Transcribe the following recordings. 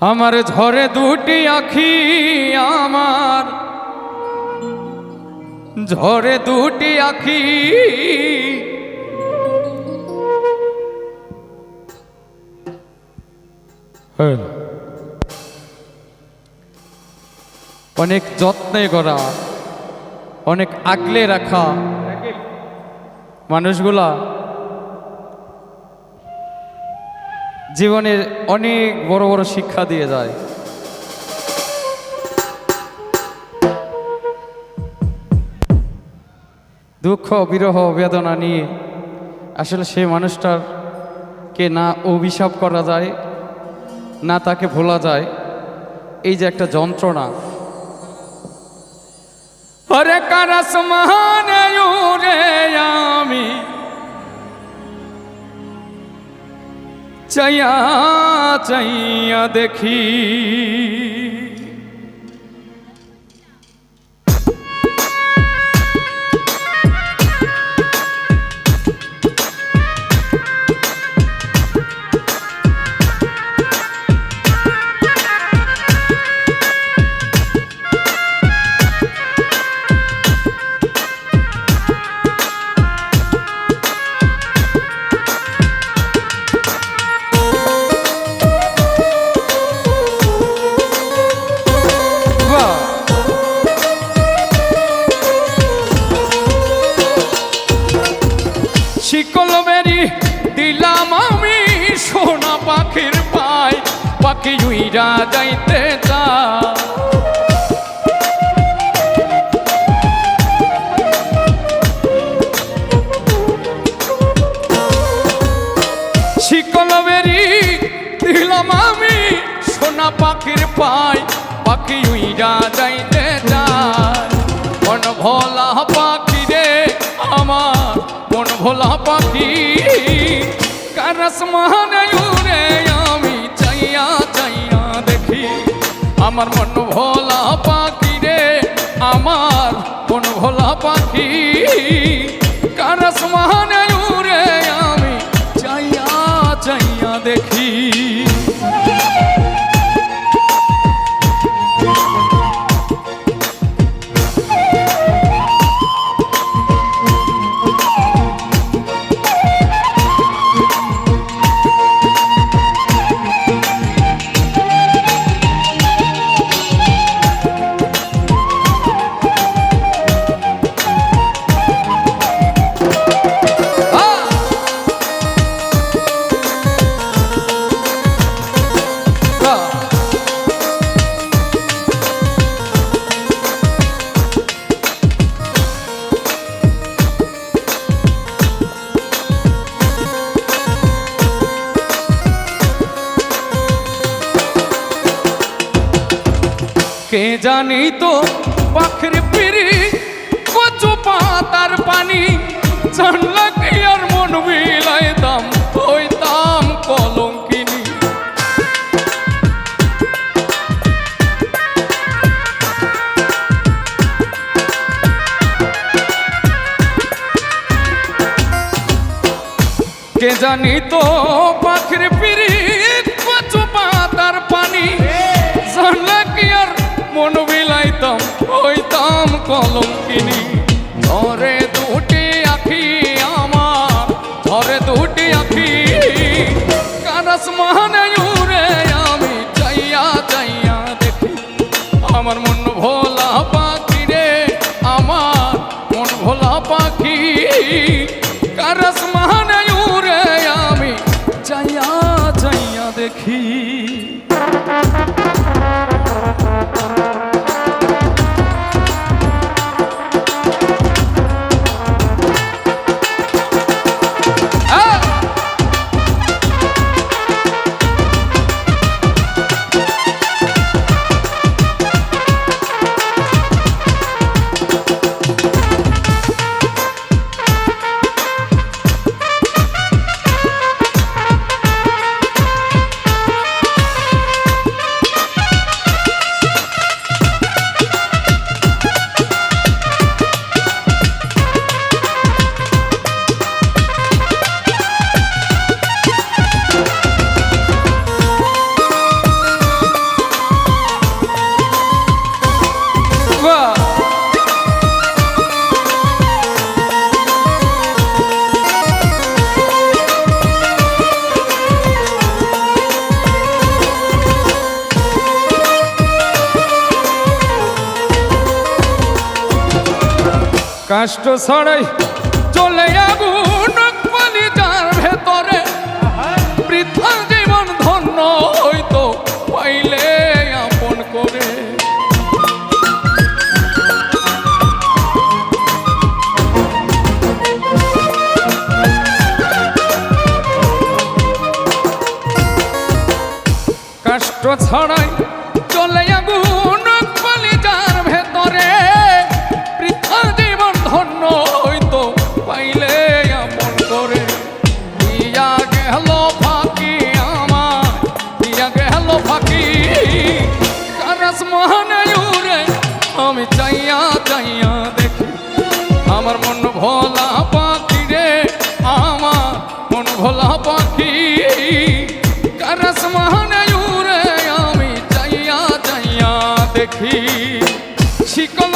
আমার ঝরে দুটি আখি আমার। ঝরে দুটি আখি। অনেক যত্নে করা অনেক আগলে রাখা। মানুষগুলা জীবনের অনেক বড় বড় শিক্ষা দিয়ে যায়। দুঃখ, বিরহ, বেদনা নিয়ে আসলে সেই মানুষটার কে না অভিশাপ করা যায়, না তাকে ভোলা যায়, এই যে একটা যন্ত্রণা। হরে কারাস মহানে আমি চাইয়া চাইয়া দেখি। পাখি উইরা যাইতে চা শিকল বেরি দিলাম আমি সোনা পাখির পায় পাখি উইরা যাইতে যায় মন ভোলা পাখি রে আমার, মন ভোলা পাখি। কারস মহানয়ুরে আমি চাইয়া চাইয়া দেখি, আমার মন ভোলা পাখি রে, আমার মন ভোলা পাখি। কারস মহানয়ুরে আমি চাইয়া চাইয়া দেখি কে জানি তো পাখির পিড়ি, কচু পাতার পানি। আর মন বিলাইতাম হইতাম কলঙ্কিনী। কে জানি তো মহানয়ুরে আমি চাইয়া চাইয়া দেখি। আমার মন ভোলা পাখি রে, আমার মন ভোলা পাখি। কারস মহানয়ুরে আমি চাইয়া চাইয়া দেখি। কষ্ট ছড়াই চলে আগুন কলিজার ভেতরে। বৃদ্ধা জীবন ধন্য হইতো পাইলে আপন করে। কষ্ট ছড়াই চলে আগুন উড়ে, আমি চাইয়া চাইয়া দেখি। আমার মন ভোলা পাখি রে, আমার মন ভোলা পাখি। কারস মহানে আমি চাইয়া চাইয়া দেখি। শিকল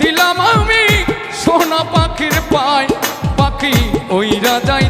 দিলাম আমি সোনা পাখির পায়, পাখি ওইরা যাইতে